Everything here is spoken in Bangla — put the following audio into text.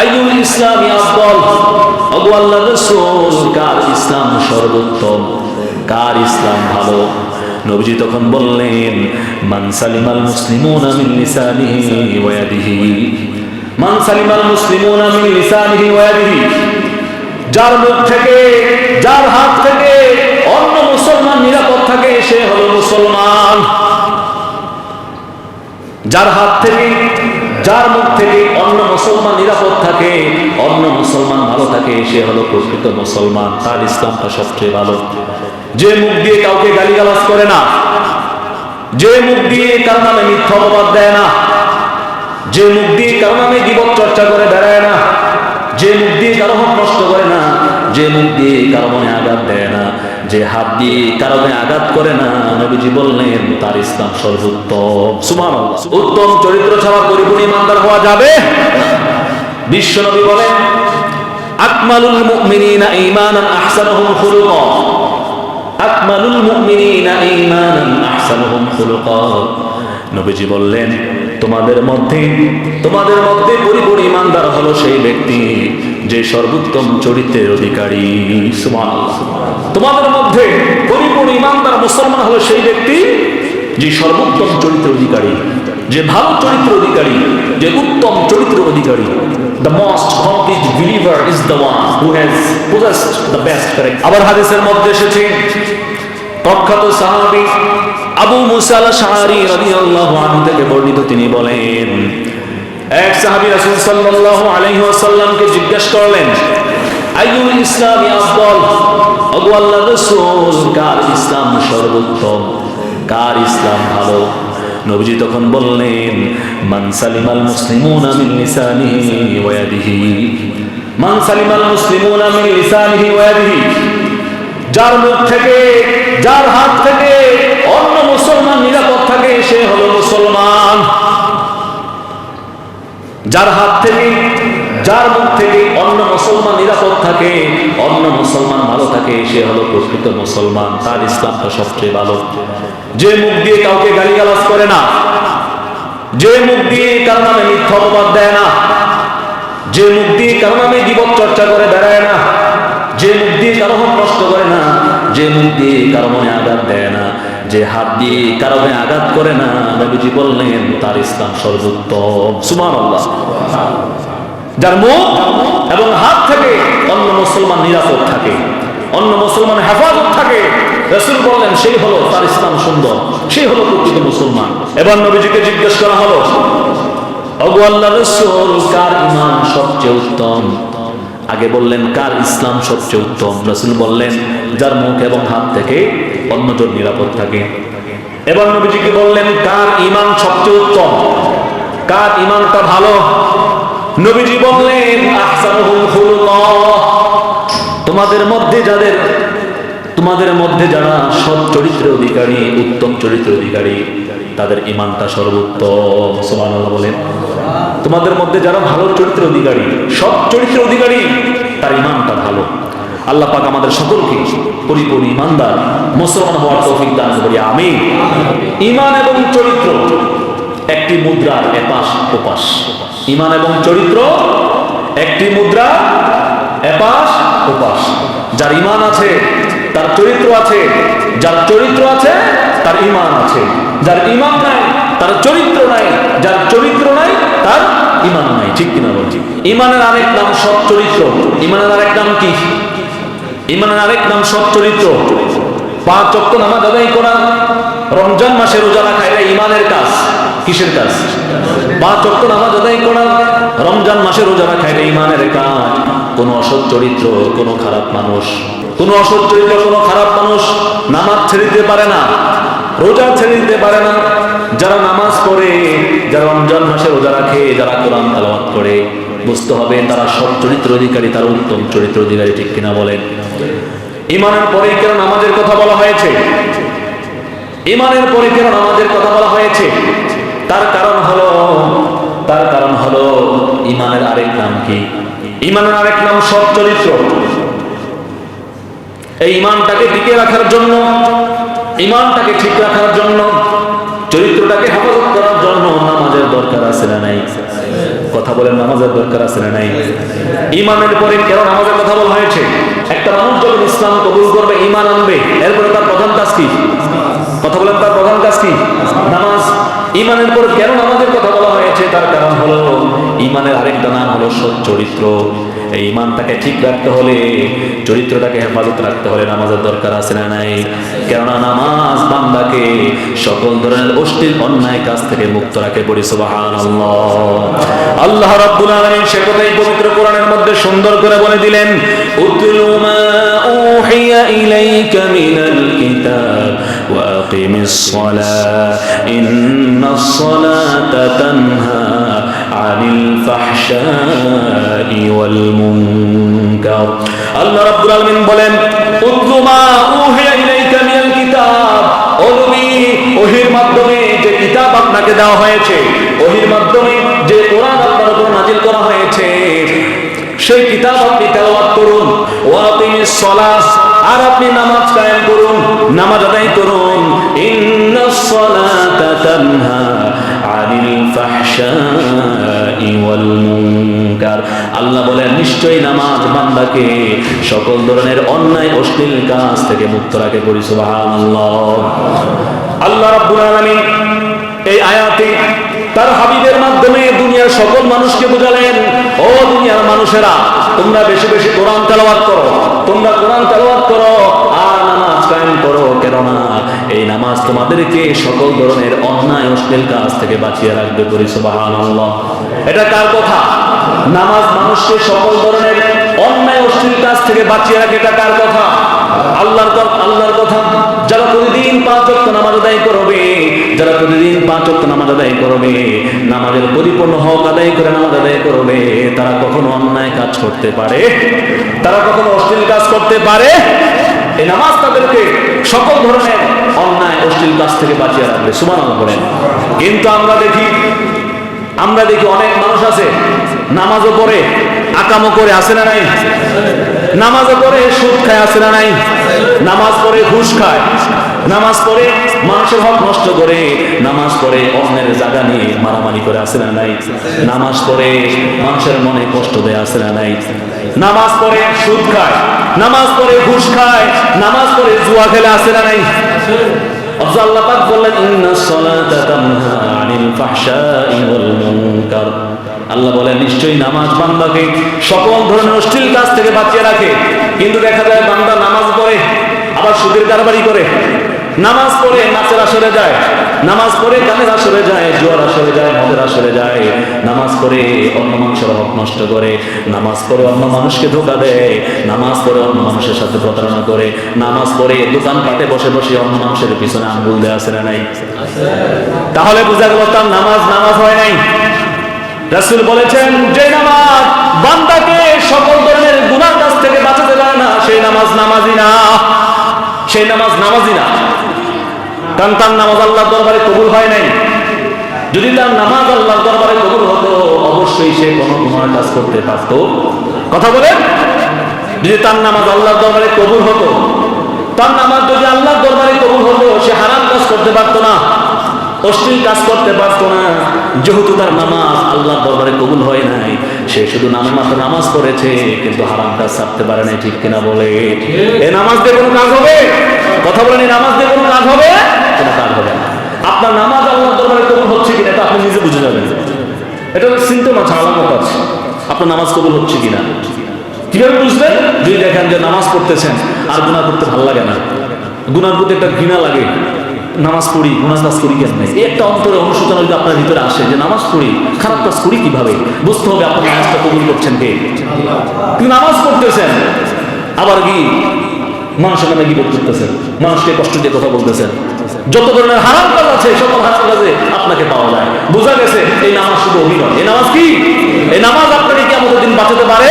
আইয়ুল ইসলামি আফদল। ওগো আল্লাহর রাসূল, কার ইসলাম সর্বোত্তম? কার ইসলাম ভালো? নবীজি তখন বললেন, মান সালিমাল মুসলিমুনা মিন লিসানিহি ওয়া ইয়াদিহি। মান সালিমাল মুসলিমুনা মিন লিসানিহি ওয়া ইয়াদিহি। যার মুখ থেকে, যার হাত থেকে অন্য মুসলমান নিরাপদ থাকে, সে হলো মুসলমান। যার হাত থেকে যার মুখ থেকে অন্য মুসলমান নিরাপদ থাকে, অন্য মুসলমান ভালো থাকে, সে হলো প্রকৃত মুসলমান। তার ইসলামটা সবচেয়ে ভালো। যে মুখ দিয়ে কাউকে গালিগালাজ করে না, যে মুখ দিয়ে কারও নামে মিথ্যা অপবাদ দেয় না, যে মুখ দিয়ে কারও নামে জীবন চর্চা করে বেড়ায় না, যে মুখ দিয়ে কারও নষ্ট করে না, যে মুখ দিয়ে কারও মনে আঘাত দেয় না যে হাত দিয়ে কারও মনে আঘাত করে না, নবীজি বললেন, তার ইসলাম সর্বোত্তম। সুমান উত্তম চরিত্র ছাড়া পরিপূর্ণ ইমানদার হওয়া যাবে? বিশ্ব নবী বলেন, আকমালুল মুমিনিনা ঈমানান আহসানুহুম খুলুকা। আকমালুল মুমিনিনা ঈমানান আহসানুহুম খুলুকা। নবীজি বললেন, তোমাদের মধ্যে তোমাদের মধ্যে পরিপূর্ণ ইমানদার হলো সেই ব্যক্তি যে সর্বোত্তম চরিত্রের অধিকারী। সুবহানাল্লাহ। তোমাদের মধ্যে পরিপূর্ণ ইমানদার মুসলমান হলো সেই ব্যক্তি যে সর্বোত্তম চরিত্রের অধিকারী, যে ভালো চরিত্র অধিকারী, যে উত্তম চরিত্র অধিকারী The most complete believer is the one who has possessed the best character. আবার হাদিসের মধ্যে এসেছে, প্রখ্যাত সাহাবী আবু মুসা আল-আশআরী রাদিয়াল্লাহু আনহু থেকে বর্ণিত তিনি বলেন, এক সাহাবী রাসূল সাল্লাল্লাহু আলাইহি ওয়াসাল্লামকে জিজ্ঞেস করলেন, আইয়ুল ইসলামি আফদল। ওগো আল্লাহর রাসূল, কার ইসলাম সর্বোত্তম? কার ইসলাম ভালো? নবীজি তখন বললেন, মান সালিমাল মুসলিমুনা মিন লিসানিহি ওয়া ইয়াদিহি। মান সালিমাল মুসলিমুনা মিন লিসানিহি ওয়া ইয়াদিহি। যার মুখ থেকে, যার হাত থেকে অন্য মুসলমান নিরাপদ থাকে, সে হলো মুসলমান। যার হাত থেকে যার মুখ থেকে অন্য মুসলমান নিরাপদ থাকে, অন্য মুসলমান ভালো থাকে, সে হলো প্রকৃত মুসলমান। তার ইসলামটা সবচেয়ে ভালো। যে মুখ দিয়ে কাউকে গালিগালাজ করে না, যে মুখ দিয়ে কারও নামে মিথ্যা অপবাদ দেয় না, যে মুখ দিয়ে কারও নামে জীবন চর্চা করে বেড়ায় না, যে মুখ দিয়ে কারও হক নষ্ট করে না, যে মুখ দিয়ে কারও মনে আঘাত দেয় না, যে হাত দিয়ে কারও মনে আঘাত করে না, নবীজি বললেন, তার ইসলাম সর্বোত্তম। সুমান যার মুখ এবং হাত থেকে অন্য মুসলমান নিরাপদ থাকে, অন্য মুসলমান হেফাজত থাকে। রসুল বললেন, সেই হলো তার ইসলাম সুন্দর, সেই হলো প্রকৃত মুসলমান। এবার নবীজিকে জিজ্ঞেস করা হলো রসুল, কার ইমান সবচেয়ে উত্তম? আগে বললেন, কার ইসলাম সবচেয়ে উত্তম? রসুল বললেন, যার মুখ এবং হাত থেকে অন্যজন নিরাপদ থাকে। এবার নবীজিকে বললেন, কার ইমান সবচেয়ে উত্তম? কার ইমানটা ভালো? নবীজি বললেন তোমাদের মধ্যে যাদের, তোমাদের মধ্যে যারা সৎ চরিত্রের অধিকারী, উত্তম চরিত্রের অধিকারী, তাদের ইমানটা সর্বোত্তম। সুবহানাল্লাহ বলেন। তোমাদের মধ্যে যারা ভালো চরিত্রের অধিকারী, সৎ চরিত্রের অধিকারী, তার ইমানটা ভালো। আল্লাহ পাক আমাদের সকলকে পরিপূর্ণ ইমানদার মুসলমান হওয়ার তৌফিক দান করি আমি ইমান এবং চরিত্র একটি মুদ্রার এপাশ ওপাশ। ইমান এবং চরিত্র, একটি মুদ্রা, এপাশ, ওপাশ। যার ইমান আছে, তার চরিত্র আছে, যার চরিত্র আছে, তার ইমান আছে। যার ইমান নাই, তার চরিত্র নাই, যার চরিত্র নাই, তার ইমান নাই। ঠিক কিনা বলছি? ইমানের আরেক নাম সৎ চরিত্র। ইমানের আরেক নাম কি? ইমানের আরেক নাম সৎ চরিত্র। পাঁচ চক্র নামাজ আদায় করা, রমজান মাসে রোজা রাখা, এটা ইমানের কাজ। কিসের কাজ? পাঁচ চক্র নামাজ আদায় করা, রমজান মাসে রোজা রাখা, এটা ইমানের কাজ। কোন অসৎ চরিত্র, কোন খারাপ মানুষ। কোন অসৎ চরিত্র, কোন খারাপ মানুষ নামাজ ছেড়ে দিতে পারে না, রোজা ছেড়ে দিতে পারে না। যারা নামাজ পড়ে, যারা রমজান মাসে রোজা রাখে, যারা কোরআন তালাওয়াত করে, বুঝতে হবে তারা সব চরিত্র অধিকারী, তারা উত্তম চরিত্র অধিকারী, ঠিক কিনা বলেন? ইমানের পরে কেন নামাজের কথা বলা হয়েছে? ইমানের পরে কেন নামাজের কথা বলা হয়েছে? তার কারণ হলো, তার কারণ হলো ইমানের আরেক নাম কি? ইমানের আরেক নাম সৎ চরিত্র। এই ইমানটাকে টিকে রাখার জন্য, ইমানটাকে ঠিক রাখার জন্য, চরিত্রটাকে হেফাজত করার জন্য নামাজের দরকার আছে না নাই? কথা বলেন, নামাজের দরকার আছে না নাই? ইমানের পরে কেন নামাজের কথা বলা হয়েছে? একটা মানুষ যখন ইসলাম কবুল করবে, ইমান আনবে, এরপরে তার প্রধান কাজ কি? কথা বলেন, তার প্রধান কাজ কি? নামাজ। ইমানের পর কেন নামাজের কথা বলা হয়েছে? তার কারণ হলো, ইমানের আরেকটা নাম হলো সৎ চরিত্র। এই ইমানটাকে ঠিক রাখতে হলে, চরিত্রটাকে হেফাজত রাখতে হলে নামাজের দরকার আছে না নাই? কেননা নামাজ বান্দাকে সকল ধরনের অশ্লীল অন্যায় কাজ থেকে মুক্ত রাখে পড়ি সুবাহান আল্লাহ রাব্বুল আলামিন সে কথাই পবিত্র কোরআনের মধ্যে সুন্দর করে বলে দিলেন, উতলু মা উহিয়া ইলাইকা মিনাল কিতাব। ওয়া আকিমিস সালাহ ইন্নাস সালাতা তানহা আনিল ফাহশাই ওয়াল মুনকার আল্লাহ বলেন উতলু মা উহিয়া ইলাইকা মিনাল কিতাব ও নবী ওহির মাধ্যমে যে কিতাব আপনাকে দেওয়া হয়েছে। ওহির মাধ্যমে যে কোরআন আপনার উপর নাজিল করা হয়েছে। সেই কিতাব আপনি তেলাওয়াত করুন। ও আপনি সলাস আর আপনি নামাজ কায়েম করুন, নামাজ আদায় করুন। আল্লাহ নিশ্চয়ই নামাজ বান্দাকে সকল ধরনের অন্যায়, অশ্লীল কাজ থেকে মুক্ত রাখে আল্লাহ এই আয়াতে তার হাবিবের মাধ্যমে দুনিয়ার সকল মানুষকে বুঝালেন, ও দুনিয়ার মানুষেরা, তোমরা বেশি বেশি কোরআন তেলাওয়াত করো, তোমরা কোরআন তেলাওয়াত করো তোমাদেরকে সকল ধরনের অন্যায় অশ্লীল কাজ থেকে বাঁচিয়ে রাখবে করি সুবহানাল্লাহ। এটা কার কথা? নামাজ মানুষকে সকল ধরনের অন্যায় অশ্লীল কাজ থেকে বাঁচিয়ে রাখে, এটা কার কথা? আল্লাহর কথা আল্লাহর কথা। যারা প্রতিদিন পাঁচ ওয়াক্ত নামাজ আদায় করবে, যারা প্রতিদিন পাঁচ ওয়াক্ত নামাজ আদায় করবে, নামাজের পরিপূর্ণ হক আদায় করে নামাজ আদায় করবে, তারা কখনো অন্যায় কাজ করতে পারে? তারা কখনো অশ্লীল কাজ করতে পারে? এই নামাজ তাদেরকে সকল ধরনের অন্যায়, অশ্লীল কাজ থেকে বাঁচিয়ে রাখবে। সুমান করেন কিন্তু আমরা দেখি আমরা দেখি অনেক মানুষ আছে, নামাজও পড়ে, আকামও করে আসে না নাই? নামাজও পড়ে, সুদ খায় আসে না নাই? নামাজ পড়ে, ঘুষ খায়। নামাজ পড়ে, মানুষের হক নষ্ট করে, নামাজ পড়ে, অন্যের জায়গা নিয়ে মারামারি করে আসে না নাই? নামাজ পড়ে, মানুষের মনে কষ্ট দেয় আসে না নাই? নামাজ পড়ে, সুদ খায়। নামাজ পড়ে ঘুষ খায়, নামাজ পড়ে জুয়া খেলে আসে না নাই? আল্লাহ বললেন, ইন্না সালাতা তানহা আনিল ফাহশাই ওয়াল মুনকার। আল্লাহ বলে নিশ্চয়ই নামাজ বান্দাকে সকল ধরনের অশ্লীল কাজ থেকে বাঁচিয়ে রাখে। কিন্তু দেখা যায় বান্দা নামাজ পড়ে, আবার সুদের কারবারি করে। নামাজ পড়ে নাচের আসরে যায়, নামাজ পড়ে গানের আসরে যায়, জোয়ার আসরে যায়, মদের আসরে যায়। নামাজ পড়ে অন্য মানুষের হক নষ্ট করে, নামাজ পড়ে অন্য মানুষকে ধোকা দেয়, নামাজ পড়ে অন্য মানুষের সাথে প্রতারণা করে, নামাজ পড়ে দোকান পাটে বসে বসে অন্য মানুষের পিছনে আঙ্গুল দেওয়া আছে না নাই? তাহলে বোঝা গেল তার নামাজ নামাজ হয় নাই। রাসূল বলেছেন, যে নামাজ বান্দাকে সকল ধরনের গুনার কাছ থেকে বাঁচাতে পারে না সেই নামাজ নামাজি না। সেই নামাজ নামাজি না। কারণ তার নামাজ আল্লাহ দরবারে কবুল হয় নাই। যদি তার নামাজ আল্লাহর দরবারে কবুল হতো, অবশ্যই সে কোনো গুণার কাজ করতে পারত। কথা বলেন? যদি তার নামাজ আল্লাহ দরবারে কবুল হতো, তার নামাজ যদি আল্লাহ দরবারে কবুল হতো, সে হারাম কাজ করতে পারতো না। অশ্লীল কাজ করতে পারতো না। যেহেতু তার নামাজ আল্লাহর দরবারে কবুল হয় নাই, সে শুধু নামে মাত্র নামাজ পড়েছে, কিন্তু হারাম কাজ ছাড়তে পারে নাই, ঠিক কিনা বলে? এ নামাজ দিয়ে কোনো কাজ হবে? কথা বলেন নামাজ দিয়ে কোনো কাজ হবে? কোনো কাজ হবে না। আপনার নামাজ আল্লাহর দরবারে কবুল হচ্ছে কিনা, এটা আপনি নিজে বুঝে যাবেন। এটা সিমটম আছে, আলামত আছে। আপনার নামাজ কবুল হচ্ছে কিনা? কীভাবে বুঝবেন? যদি দেখেন যে নামাজ পড়তেছেন, আর গুনাহ করতে ভালো লাগে না। গুনার প্রতি একটা ঘৃণা লাগে। নামাজ পড়ি, গুনাহ কাজ করি কেন এই একটা অন্তরে অনুশোচনা যদি আপনার ভিতরে আসে যে নামাজ পড়ি, খারাপ কাজ করি কীভাবে? বুঝতে হবে আপনার নামাজটা কবুল করছেন কে? কিন্তু নামাজ পড়তেছেন, আবার কি? মানুষের নামে কি করতেছেন, মানুষকে কষ্ট দিয়ে কথা বলতেছেন। যত ধরনের হারাম কাজ আছে সকল হারাম কাজে আপনাকে পাওয়া যায়। বোঝা গেছে, এই নামাজ শুধু অভিনয়। এই নামাজ কি? এই নামাজ আপনাকে কি আমাদের দিন বাঁচাতে পারে।